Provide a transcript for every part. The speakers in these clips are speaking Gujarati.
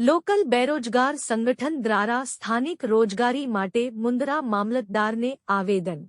લોકલ બેરોજગાર સંગઠન દ્વારા સ્થાનિક રોજગારી માટે મુન્દ્રા મામલતદારને આવેદન.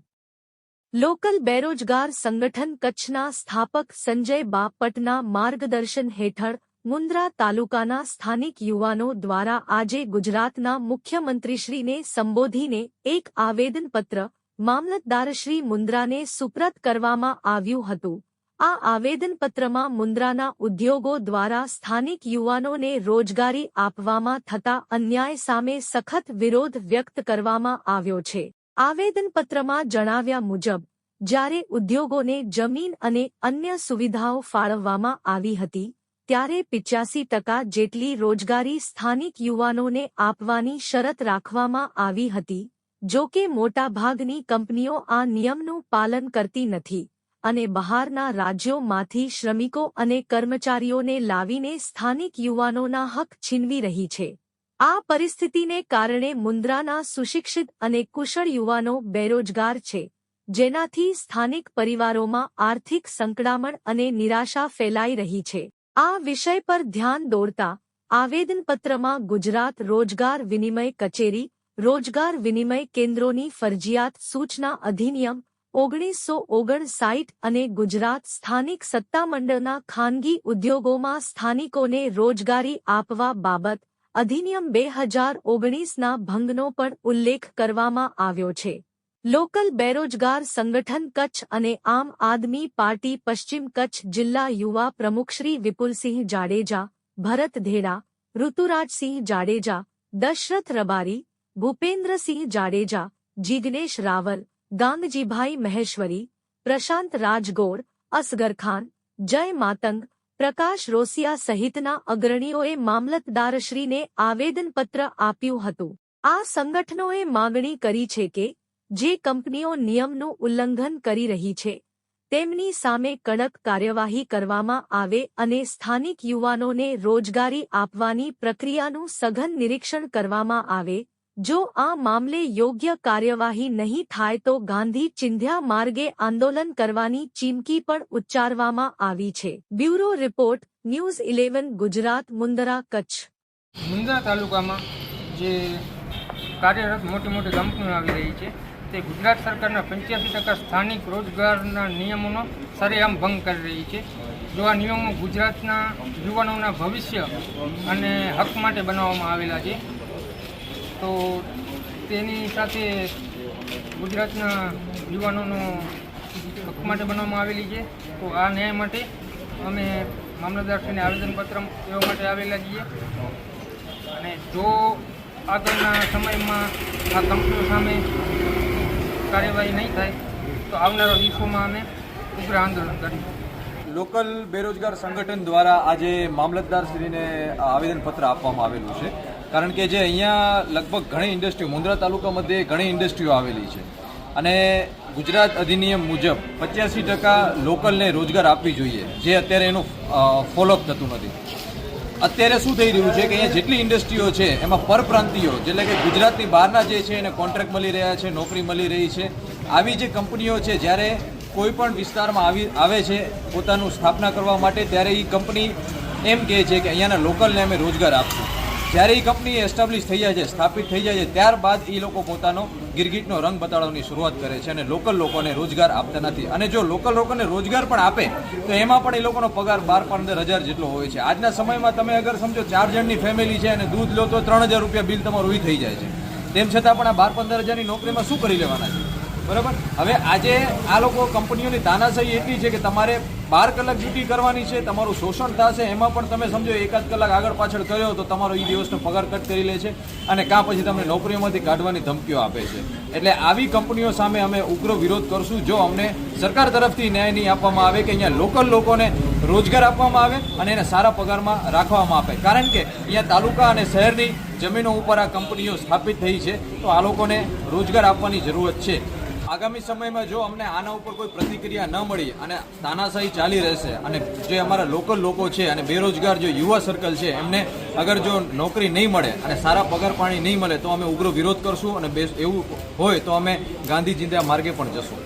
લોકલ બેરોજગાર સંગઠન કચ્છના સ્થાપક સંજય બાપટના માર્ગદર્શન હેઠળ મુન્દ્રા તાલુકાના સ્થાનિક યુવાનો દ્વારા આજે ગુજરાતના મુખ્યમંત્રીશ્રીને સંબોધીને એક આવેદનપત્ર મામલતદારશ્રી મુન્દ્રાને સુપ્રત કરવામાં આવ્યું હતું. આ આવેદનપત્રમાં મુન્દ્રાના ઉદ્યોગો દ્વારા સ્થાનિક યુવાનોને રોજગારી આપવામાં થતા અન્યાય સામે સખત વિરોધ વ્યક્ત કરવામાં આવ્યો છે. આવેદનપત્રમાં જણાવ્યા મુજબ, જ્યારે ઉદ્યોગોને જમીન અને અન્ય સુવિધાઓ ફાળવવામાં આવી હતી, ત્યારે પિચ્યાસી ટકા જેટલી રોજગારી સ્થાનિક યુવાનોને આપવાની શરત રાખવામાં આવી હતી જો કે મોટાભાગની કંપનીઓ આ નિયમનું પાલન કરતી નથી. અને બહારના રાજ્યોમાંથી શ્રમિકો અને કર્મચારીઓને લાવીને સ્થાનિક યુવાનોના હક છીનવી રહી છે. આ પરિસ્થિતિને કારણે મુન્દ્રાના સુશિક્ષિત અને કુશળ યુવાનો બેરોજગાર છે, જેનાથી સ્થાનિક પરિવારોમાં આર્થિક સંકડામણ અને નિરાશા ફેલાઈ રહી છે. આ વિષય પર ધ્યાન દોરતા આવેદનપત્રમાં ગુજરાત રોજગાર વિનિમય કચેરી, રોજગાર વિનિમય કેન્દ્રોની ફરજિયાત સૂચના અધિનિયમ ઓગણીસો ઓગણસાઠ અને ગુજરાત સ્થાનિક સત્તામંડળના ખાનગી ઉદ્યોગોમાં સ્થાનિકોને રોજગારી આપવા બાબત અધિનિયમ બે હજાર ઓગણીસના ભંગનો પણ ઉલ્લેખ કરવામાં આવ્યો છે. લોકલ બેરોજગાર સંગઠન કચ્છ અને આમ આદમી પાર્ટી પશ્ચિમ કચ્છ જિલ્લા યુવા પ્રમુખ શ્રી વિપુલસિંહ જાડેજા, ભરત ધેડા, ઋતુરાજસિંહ જાડેજા, દશરથ રબારી, ભૂપેન્દ્રસિંહ જાડેજા, જિગ્નેશ રાવલ ગાંગજીભાઈ મહેશ્વરી, પ્રશાંત રાજગોર, અસગર ખાન, જય માતંગ, પ્રકાશ રોસિયા સહિતના અગ્રણીઓએ મામલતદારશ્રીને આવેદનપત્ર આપ્યું હતું. આ સંગઠનોએ માગણી કરી છે કે જે કંપનીઓ નિયમનું ઉલ્લંઘન કરી રહી છે, તેમની સામે કડક કાર્યવાહી કરવામાં આવે અને સ્થાનિક યુવાનોને રોજગારી આપવાની પ્રક્રિયાનું સઘન નિરીક્ષણ કરવામાં આવે જો આ મામલે યોગ્ય કાર્યવાહી નહીં થાય તો ગાંધી ચિંધ્યા માર્ગે આંદોલન કરવાની ચીમકી પણ ઉચ્ચારવામાં આવી છે. Bureau report, news eleven, Gujarat, Mundra, Kutch. Mundra તાલુકામાં જે કાર્યરત મોટી મોટી કંપનીઓ આવી રહી છે, તે ગુજરાત સરકારના પંચ્યાસી ટકા સ્થાનિક રોજગારના નિયમોનો સરેઆમ ભંગ કરી રહી છે. જો આ નિયમો ગુજરાતના યુવાનોના ભવિષ્ય અને હક માટે બનાવવામાં આવેલા છે તો તેની સાથે ગુજરાતના યુવાનોનો હક માટે બનાવવામાં આવેલી છે. તો આ ન્યાય માટે અમે મામલતદારશ્રીને આવેદનપત્ર એવા માટે આવેલા છીએ. અને જો આગળના સમયમાં આ કંપનીઓ સામે કાર્યવાહી નહીં થાય, તો આવનારા દિવસોમાં અમે ઉગ્ર આંદોલન કરીશું. લોકલ બેરોજગાર સંગઠન દ્વારા આજે મામલતદારશ્રીને આવેદનપત્ર આપવામાં આવેલું છે. કારણ કે જે અહીંયા લગભગ ઘણી ઇન્ડસ્ટ્રીઓ મુન્દ્રા તાલુકા મધ્યે ઘણી ઇન્ડસ્ટ્રીઓ આવેલી છે. અને ગુજરાત અધિનિયમ મુજબ પચ્યાસી ટકા લોકલને રોજગાર આપવી જોઈએ, જે અત્યારે એનું ફોલોઅપ થતું નથી. અત્યારે શું થઈ રહ્યું છે કે અહીંયા જેટલી ઇન્ડસ્ટ્રીઓ છે, એમાં પરપ્રાંતિયો એટલે કે ગુજરાતની બહારના જે છે એને કોન્ટ્રાક્ટ મળી રહ્યા છે, નોકરી મળી રહી છે, આવી જે કંપનીઓ છે, જ્યારે કોઈ પણ વિસ્તારમાં આવી, આવે છે, પોતાનું સ્થાપના કરવા માટે, ત્યારે એ કંપની એમ કહે છે કે અહીંયાના લોકલને અમે રોજગાર આપશું. જ્યારે એ કંપની એસ્ટાબ્લિશ થઈ જાય છે, સ્થાપિત થઈ જાય છે, ત્યારબાદ એ લોકો પોતાનો ગિરગીટનો રંગ બતાડવાની શરૂઆત કરે છે અને લોકલ લોકોને રોજગાર આપતા નથી. અને જો લોકલ લોકોને રોજગાર પણ આપે, તો એમાં પણ એ લોકોનો પગાર બાર પંદર હજાર જેટલો હોય છે. આજના સમયમાં તમે અગર સમજો ચાર જણની ફેમિલી છે અને દૂધ લો તો ત્રણ હજાર રૂપિયા બિલ તમારું ઈ થઈ જાય છે. તેમ છતાં પણ આ બાર પંદર હજારની નોકરીમાં શું કરી લેવાના છે? બરાબર? હવે આજે આ લોકો કંપનીઓની તાનાશાહી એટલી છે કે તમારે બાર કલાક ડ્યુટી કરવાની છે, તમારું શોષણ થશે, એમાં પણ તમે સમજો એકાદ કલાક આગળ પાછળ કર્યો તો તમારો એ દિવસનો પગાર કટ કરી લે છે અને કાં પછી તમને નોકરીઓમાંથી કાઢવાની ધમકીઓ આપે છે. એટલે આવી કંપનીઓ સામે અમે ઉગ્ર વિરોધ કરશું. જો અમને સરકાર તરફથી ન્યાય નહીં આપવામાં આવે કે અહીંયા લોકલ લોકોને રોજગાર આપવામાં આવે અને એને સારા પગારમાં રાખવામાં આવે કારણ કે અહીંયા તાલુકા અને શહેરની જમીનો ઉપર આ કંપનીઓ સ્થાપિત થઈ છે, તો આ લોકોને રોજગાર આપવાની જરૂરત છે. આગામી સમયમાં જો અમને આના ઉપર કોઈ પ્રતિક્રિયા ન મળી અને તાનાશાહી ચાલી રહેશે અને જે અમારા લોકલ લોકો છે અને બેરોજગાર જે યુવા સર્કલ છે, એમને અગર જો નોકરી નહીં મળે અને સારા પગાર પાણી નહીં મળે, તો અમે ઉગ્ર વિરોધ કરશું અને બે એવું હોય તો અમે ગાંધી ચિંતા માર્ગે પણ જશું.